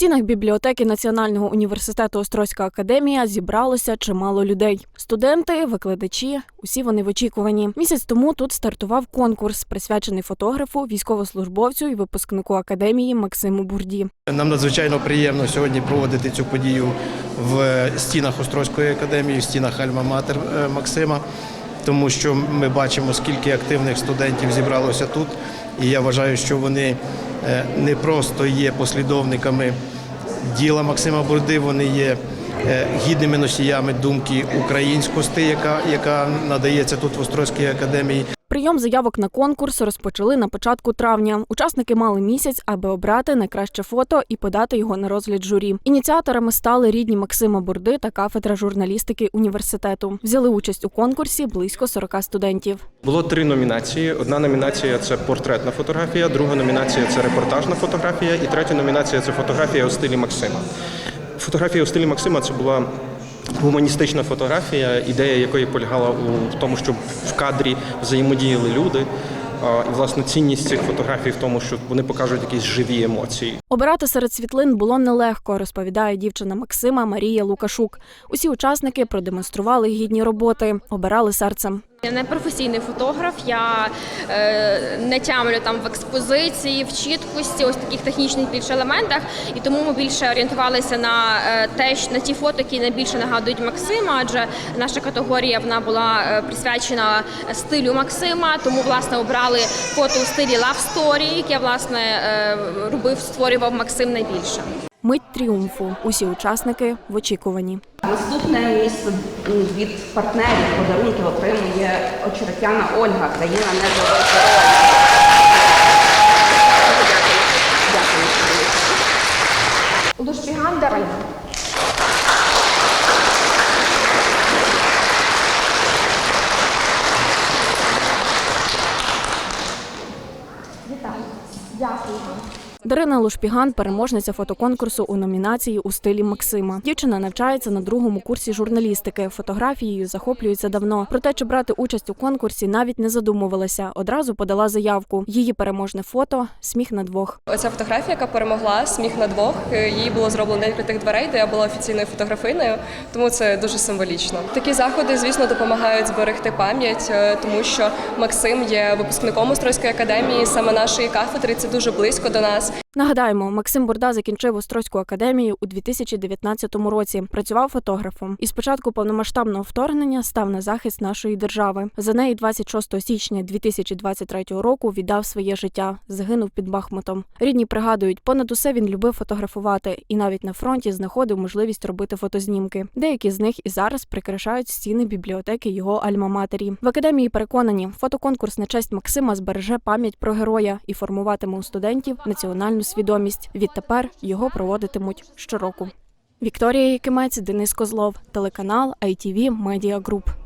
стінах бібліотеки Національного університету Острозька академія зібралося чимало людей. Студенти, викладачі, усі вони в очікуванні. Місяць тому тут стартував конкурс, присвячений фотографу, військовослужбовцю і випускнику академії Максиму Бурді. Нам надзвичайно приємно сьогодні проводити цю подію в стінах Острозької академії, в стінах Альма-Матер е, Максима, тому що ми бачимо, скільки активних студентів зібралося тут. І я вважаю, що вони е, не просто є послідовниками діла Максима Бурди, вони є е, гідними носіями думки українськості, яка, яка надається тут в Острозькій академії. Прийом заявок на конкурс розпочали на початку травня. Учасники мали місяць, аби обрати найкраще фото і подати його на розгляд журі. Ініціаторами стали рідні Максима Бурди та кафедра журналістики університету. Взяли участь у конкурсі близько 40 студентів. Було три номінації. Одна номінація це портретна фотографія, друга номінація це репортажна фотографія, і третя номінація це фотографія у стилі Максима. Фотографія у стилі Максима це була гуманістична фотографія, ідея якої полягала у тому, щоб в кадрі взаємодіяли люди. І власне цінність цих фотографій в тому, що вони покажуть якісь живі емоції. Обирати серед світлин було нелегко, розповідає дівчина Максима Марія Лукашук. Усі учасники продемонстрували гідні роботи, обирали серцем. Я не професійний фотограф, я е, не тямлю там в експозиції, в чіткості, ось таких технічних більше елементах. І тому ми більше орієнтувалися на е, те, на ті фото, які найбільше нагадують Максима, адже наша категорія вона була е, присвячена стилю Максима. Тому власне обрали фото у стилі Love Story, яке власне е, робив, створював Максим найбільше. Мить тріумфу. Усі учасники в очікуванні. Наступне місце від партнерів подарунки отримує Очеретяна Ольга, країна не. Лушпіган Дарина. Вітаю. Дякую. Дарина Лушпіган, переможниця фотоконкурсу у номінації у стилі Максима. Дівчина навчається на другому курсі журналістики. Фотографією захоплюється давно. Проте, чи брати участь у конкурсі, навіть не задумувалася. Одразу подала заявку. Її переможне фото сміх на двох. Оця фотографія, яка перемогла сміх на двох, її було зроблено відкритих дверей, де я була офіційною фотографиною, тому це дуже символічно. Такі заходи, звісно, допомагають зберегти пам'ять, е, тому що Максим є випускником Острозької академії, саме нашої кафедри. Це дуже близько до нас час. Нагадаємо, Максим Бурда закінчив Острозьку академію у 2019 році. Працював фотографом і з початку повномасштабного вторгнення став на захист нашої держави. За неї 26 січня 2023 року віддав своє життя. Загинув під Бахмутом. Рідні пригадують, понад усе він любив фотографувати і навіть на фронті знаходив можливість робити фотознімки. Деякі з них і зараз прикрашають стіни бібліотеки його альма-матері. В академії переконані, фотоконкурс на честь Максима збереже пам'ять про героя і формуватиме у студентів національну свідомість. Відтепер його проводитимуть щороку. Вікторія Якимець, Денис Козлов, телеканал ITV Media Group.